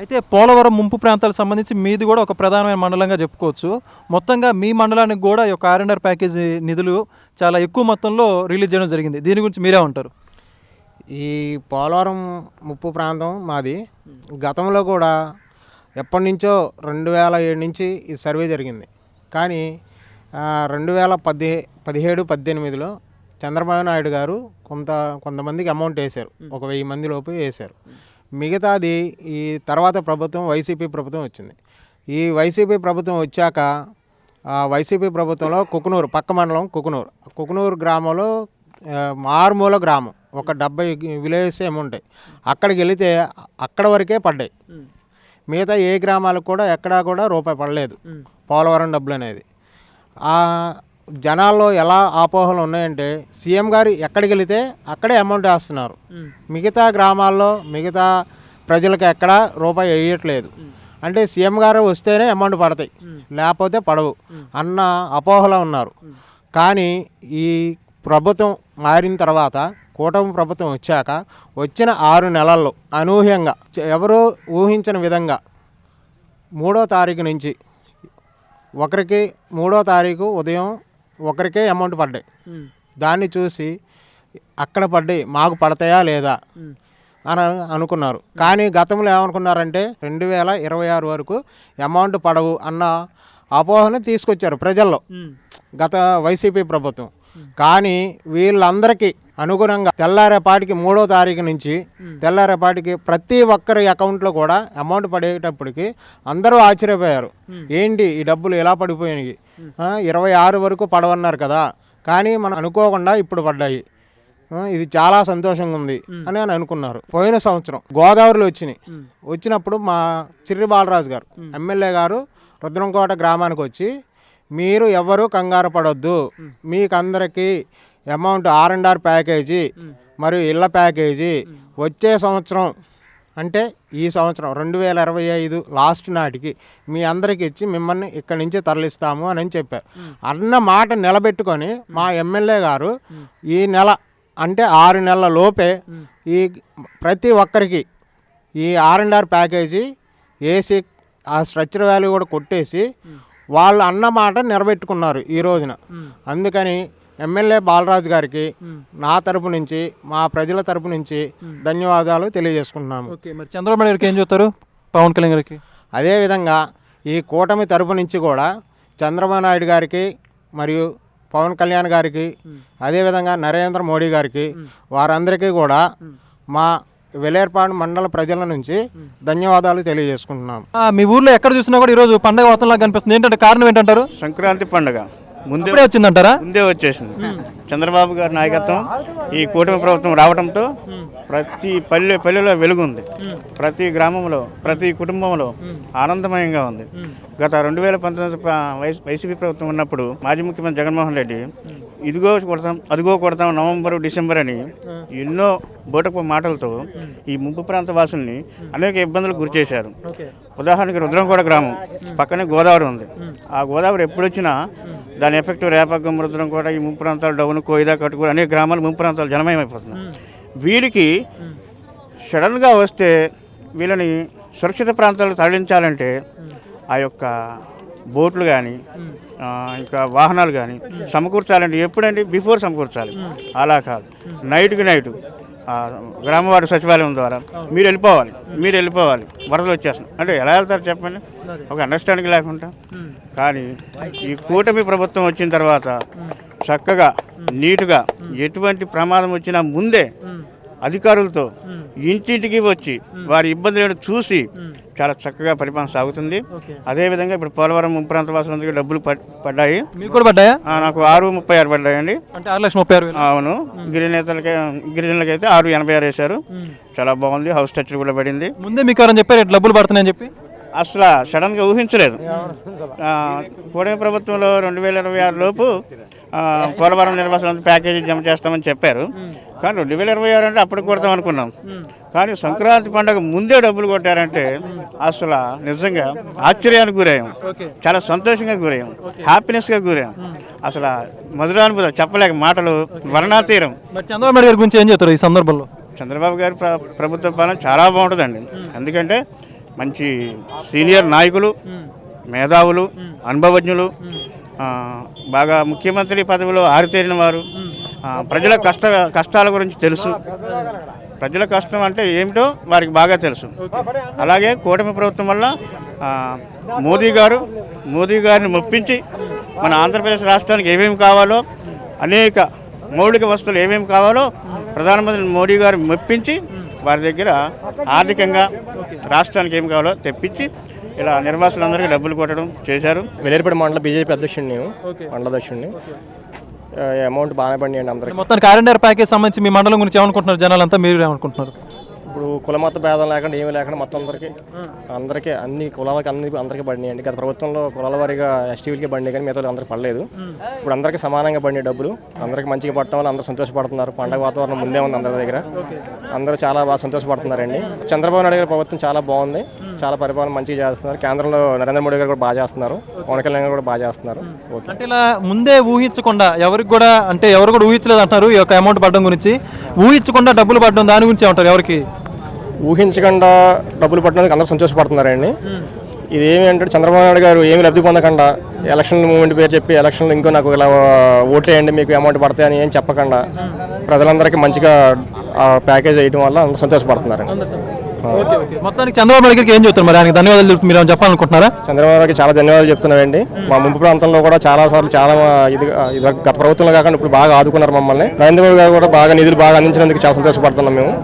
అయితే పోలవరం ముంపు ప్రాంతాలకు సంబంధించి మీది కూడా ఒక ప్రధానమైన మండలంగా చెప్పుకోవచ్చు. మొత్తంగా మీ మండలానికి కూడా ఈ యొక్క ఆర్ఎండ్ఆర్ ప్యాకేజీ నిధులు చాలా ఎక్కువ మొత్తంలో రిలీజ్ చేయడం జరిగింది. దీని గురించి మీరే ఉంటారు ఈ పోలవరం ముప్పు ప్రాంతం మాది. గతంలో కూడా ఎప్పటి నుంచో రెండు వేల ఏడు నుంచి ఈ సర్వే జరిగింది. కానీ రెండు వేల పది పదిహేడు పద్దెనిమిదిలో చంద్రబాబు నాయుడు గారు కొంత కొంతమందికి అమౌంట్ వేశారు. ఒక వెయ్యి మంది లోపు వేశారు. మిగతాది ఈ తర్వాత ప్రభుత్వం వైసీపీ ప్రభుత్వం వచ్చింది. ఈ వైసీపీ ప్రభుత్వం వచ్చాక వైసీపీ ప్రభుత్వంలో కుకునూరు పక్క మండలం కుకునూరు. కుకునూరు గ్రామంలో మారుమూల గ్రామం ఒక డెబ్బై విలేజెస్ ఏమి ఉంటాయి. అక్కడికి వెళితే అక్కడ వరకే పడ్డాయి. మిగతా ఏ గ్రామాలకు కూడా ఎక్కడా కూడా రూపాయి పడలేదు. పోలవరం డబ్బులు అనేది. జనాల్లో ఎలా ఆపోహలు ఉన్నాయంటే సీఎం గారు ఎక్కడికి వెళితే అక్కడే అమౌంట్ వేస్తున్నారు. మిగతా గ్రామాల్లో మిగతా ప్రజలకు ఎక్కడ రూపాయి వేయట్లేదు. అంటే సీఎం గారు వస్తేనే అమౌంట్ పడతాయి. లేకపోతే పడవు. అన్న అపోహలో ఉన్నారు. కానీ ఈ ప్రభుత్వం మారిన తర్వాత కూటమి ప్రభుత్వం వచ్చాక వచ్చిన ఆరు నెలల్లో అనూహ్యంగా ఎవరూ ఊహించని విధంగా మూడో తారీఖు నుంచి ఒకరికి మూడో తారీఖు ఉదయం ఒకరికే అమౌంట్ పడ్డాయి. దాన్ని చూసి అక్కడ పడ్డాయి మాకు పడతాయా లేదా అని అను- అనుకున్నారు. కానీ గతంలో ఏమనుకున్నారంటే రెండు వేల ఇరవై ఆరు వరకు అమౌంట్ పడవు అన్న అపోహను తీసుకొచ్చారు ప్రజల్లో. గత వైసీపీ ప్రభుత్వం. కానీ వీళ్ళందరికీ అనుగుణంగా తెల్లారేపాటికి మూడో తారీఖు నుంచి తెల్లారేపాటికి ప్రతి ఒక్కరి అకౌంట్లో కూడా అమౌంట్ పడేటప్పటికి అందరూ ఆశ్చర్యపోయారు. ఏంటి ఈ డబ్బులు ఎలా పడిపోయినాయి? ఇరవై ఆరు వరకు పడవన్నారు కదా. కానీ మనం అనుకోకుండా ఇప్పుడు పడ్డాయి. ఇది చాలా సంతోషంగా ఉంది అని అని అనుకున్నారు. పోయిన సంవత్సరం గోదావరిలో వచ్చినాయి. వచ్చినప్పుడు మా చిర్రి బాలరాజు గారు ఎమ్మెల్యే గారు రుద్రంకోట గ్రామానికి వచ్చి మీరు ఎవరు కంగారు పడొద్దు. మీకు అందరికీ amount R and R package మరియు ఇళ్ళ ప్యాకేజీ. వచ్చే సంవత్సరం అంటే ఈ సంవత్సరం రెండు వేల ఇరవై ఐదు లాస్ట్ నాటికి మీ అందరికి ఇచ్చి మిమ్మల్ని ఇక్కడి నుంచి తరలిస్తాము అని అని చెప్పారు అన్న మాట నిలబెట్టుకొని మా ఎమ్మెల్యే గారు ఈ నెల అంటే ఆరు నెలల లోపే ఈ ప్రతి ఒక్కరికి ఈ ఆర్ అండ్ ఆర్ ప్యాకేజీ ఏసీ ఆ స్ట్రక్చర్ వాల్యూ కూడా కొట్టేసి వాళ్ళు అన్న మాట నిలబెట్టుకున్నారు ఈ రోజున. అందుకని ఎమ్మెల్యే బాలరాజు గారికి నా తరపు నుంచి మా ప్రజల తరపు నుంచి ధన్యవాదాలు తెలియజేసుకుంటున్నాము. ఓకే మరి చంద్రబాబు గారికి ఏం చెప్తారు? పవన్ కళ్యాణ్ గారికి? అదేవిధంగా ఈ కూటమి తరపు నుంచి కూడా చంద్రబాబు నాయుడు గారికి మరియు పవన్ కళ్యాణ్ గారికి అదేవిధంగా నరేంద్ర మోడీ గారికి వారందరికీ కూడా మా వెలేర్పాడు మండల ప్రజల నుంచి ధన్యవాదాలు తెలియజేసుకుంటున్నాం. ఆ, మీ ఊర్లో ఎక్కడ చూసినా కూడా ఈరోజు పండగ వాతావరణంలా కనిపిస్తుంది. ఏంటంటే కారణం ఏంటంటారు? సంక్రాంతి పండుగ. ముందే వచ్చిందంటారా? ముందే వచ్చేసింది. చంద్రబాబు గారి నాయకత్వం ఈ కూటమి ప్రభుత్వం రావడంతో ప్రతి పల్లె పల్లెలో వెలుగుంది. ప్రతి గ్రామంలో ప్రతి కుటుంబంలో ఆనందమయంగా ఉంది. గత రెండు వేల పంతొమ్మిది వైసీపీ ప్రభుత్వం ఉన్నప్పుడు మాజీ ముఖ్యమంత్రి జగన్మోహన్ రెడ్డి ఇదిగో కొడతాం అదిగో కొడతాం నవంబర్ డిసెంబర్ అని ఎన్నో బోటపు మాటలతో ఈ ముంపు ప్రాంత వాసుల్ని అనేక ఇబ్బందులకు గురి చేశారు. ఉదాహరణకి రుద్రంకోట గ్రామం పక్కనే గోదావరి ఉంది. ఆ గోదావరి ఎప్పుడు వచ్చినా దాని ఎఫెక్ట్ రేపగ్గం రుద్రంకోట ఈ ముంపు ప్రాంతాలు డౌన్ కోయిదా కట్టుకూరు అనేక గ్రామాలు ముంపు ప్రాంతాలు జలమయమైపోతున్నాయి వీరికి సడన్గా వస్తే వీళ్ళని సురక్షిత ప్రాంతాలకు తరలించాలంటే ఆ యొక్క బోట్లు కానీ ఇంకా వాహనాలు కానీ సమకూర్చాలంటే ఎప్పుడండి? బిఫోర్ సమకూర్చాలి. అలా కాదు. నైట్కి నైట్. గ్రామవారి సచివాలయం ద్వారా మీరు వెళ్ళిపోవాలి. మీరు వెళ్ళిపోవాలి. వరదలు వచ్చేస్తున్నాయి. అంటే ఎలా వెళ్తారు చెప్పండి? ఒక అండర్స్టాండింగ్ లేకుండా. కానీ ఈ కూటమి ప్రభుత్వం వచ్చిన తర్వాత చక్కగా నీటుగా ఎటువంటి ప్రమాదం వచ్చినా ముందే అధికారులతో ఇంటింటికి వచ్చి వారి ఇబ్బందులను చూసి చాలా చక్కగా పరిపాలన సాగుతుంది. అదేవిధంగా ఇప్పుడు పోలవరం ప్రాంత వాసులందరికీ డబ్బులు పడ్- పడ్డాయి. మీకు కూడా పడ్డాయా? ఆ, నాకు ఆరు ముప్పై ఆరు పడ్డాయండి. అంటే ఆరు లక్షల ముప్పై ఆరు వేలు. అవును. గిరినేతలకి గిరిజనులకైతే ఆరు ఎనభై ఆరు వేశారు. చాలా బాగుంది. హౌస్ టచ్ కూడా పడింది. ముందే మీకు ఎవరైనా చెప్పారు డబ్బులు పడుతున్నాయని చెప్పి? అసలు సడన్గా ఊహించలేదు. ఆ, కూటమి ప్రభుత్వంలో రెండు వేల ఇరవై ఆరు లోపు పోలవరం నిర్వాసనం ప్యాకేజీ జమ చేస్తామని చెప్పారు. కానీ రెండు వేల ఇరవై ఆరు అంటే అప్పుడు కొడతాం అనుకున్నాం. కానీ సంక్రాంతి పండుగ ముందే డబ్బులు కొట్టారంటే అసలు నిజంగా ఆశ్చర్యానికి గురయ్యాం. చాలా సంతోషంగా గురయ్యాం. హ్యాపీనెస్గా గురయ్యాం. అసలు మధురానుభూతి చెప్పలేక మాటలు వర్ణాతీరం. చంద్రబాబు గారి గురించి ఏం చెప్తారు ఈ సందర్భంలో? చంద్రబాబు గారి ప్ర ప్రభుత్వ పాలన చాలా బాగుంటుందండి. ఎందుకంటే మంచి సీనియర్ నాయకులు మేధావులు అనుభవజ్ఞులు బాగా ముఖ్యమంత్రి పదవిలో ఆరితేరిన వారు. ప్రజల కష్ట కష్టాల గురించి తెలుసు. ప్రజల కష్టం అంటే ఏమిటో వారికి బాగా తెలుసు. అలాగే కూటమి ప్రభుత్వం వల్ల మోదీ గారు మోదీ గారిని మెప్పించి మన ఆంధ్రప్రదేశ్ రాష్ట్రానికి ఏమేమి కావాలో అనేక మౌలిక వస్తువులు ఏమేమి కావాలో ప్రధానమంత్రి మోడీ గారు మెప్పించి వారి దగ్గర ఆర్థికంగా రాష్ట్రానికి ఏం కావాలో తెప్పించి ఇలా నిర్వాసులందరికీ డబ్బులు కొట్టడం చేశారు. వెలేరిపేట మండల బీజేపీ అధ్యక్షుడిని మండల అధ్యక్షుడిని అమౌంట్ బాగానే పడినాయండి అందరికి. మొత్తానికి ఆర్ఎన్ఆర్ ప్యాకేజ్ సంబంధించి మీ మండలం గురించి ఏమనుకుంటున్నారు జనాలంతా? మీరు ఏమనుకుంటున్నారు? ఇప్పుడు కులమత భేదం లేకుండా ఏమీ లేకుండా మొత్తం అందరికీ అందరికీ అన్ని కులాలకి అన్ని అందరికీ పడినాయండి. గత ప్రభుత్వంలో కులాల వారీగా ఎస్టీవీలకి పడినాయి కానీ మిగతా అందరికి పడలేదు. ఇప్పుడు అందరికీ సమానంగా పడినాయి డబ్బులు. అందరికీ మంచిగా పడటం వల్ల అందరూ సంతోషపడుతున్నారు. పండగ వాతావరణం ముందే ఉంది అందరి దగ్గర. అందరూ చాలా బాగా సంతోషపడుతున్నారండి. చంద్రబాబు నాయుడు గారి ప్రభుత్వం చాలా బాగుంది. చాలా పరిపాలన మంచిగా చేస్తున్నారు. కేంద్రంలో నరేంద్ర మోడీ గారు కూడా బాగా చేస్తున్నారు. పవన్ కళ్యాణ్ గారు కూడా బాగా చేస్తున్నారు. అంటే ఇలా ముందే ఊహించకుండా ఎవరికి కూడా అంటే ఎవరు కూడా ఊహించలేదు అంటారు ఈ యొక్క అమౌంట్ పడడం గురించి. ఊహించకుండా డబ్బులు పడడం దాని గురించి ఏమంటారు ఎవరికి? ఊహించకుండా డబ్బులు పట్టడానికి అందరూ సంతోషపడుతున్నారండి ఇదేమి అంటే చంద్రబాబు నాయుడు గారు ఏమి లబ్ధి పొందకుండా ఎలక్షన్ మూమెంట్ పేరు చెప్పి ఎలక్షన్లో ఇంకో నాకు ఇలా ఓట్లు వేయండి మీకు అమౌంట్ పడతాయి అని ఏం చెప్పకుండా ప్రజలందరికీ మంచిగా ప్యాకేజ్ వేయడం వల్ల అందరూ సంతోషపడుతున్నారండి మొత్తానికి చంద్రబాబు నాయుడు గారికి ఏం చెప్తారు మరి ఆయనకి ధన్యవాదాలు తెలుపు మీరు చెప్పాలనుకుంటున్నారా? చంద్రబాబు గారికి చాలా ధన్యవాదాలు చెప్తున్నామండి మా ముంపు ప్రాంతంలో కూడా చాలా సార్లు చాలా ఇది ఇది గత ప్రభుత్వంలో కాకుండా ఇప్పుడు బాగా ఆదుకున్నారు మమ్మల్ని. నరేంద్ర మోడీ గారు కూడా బాగా నిధులు బాగా అందించినందుకు చాలా సంతోషపడుతున్నాం మేము.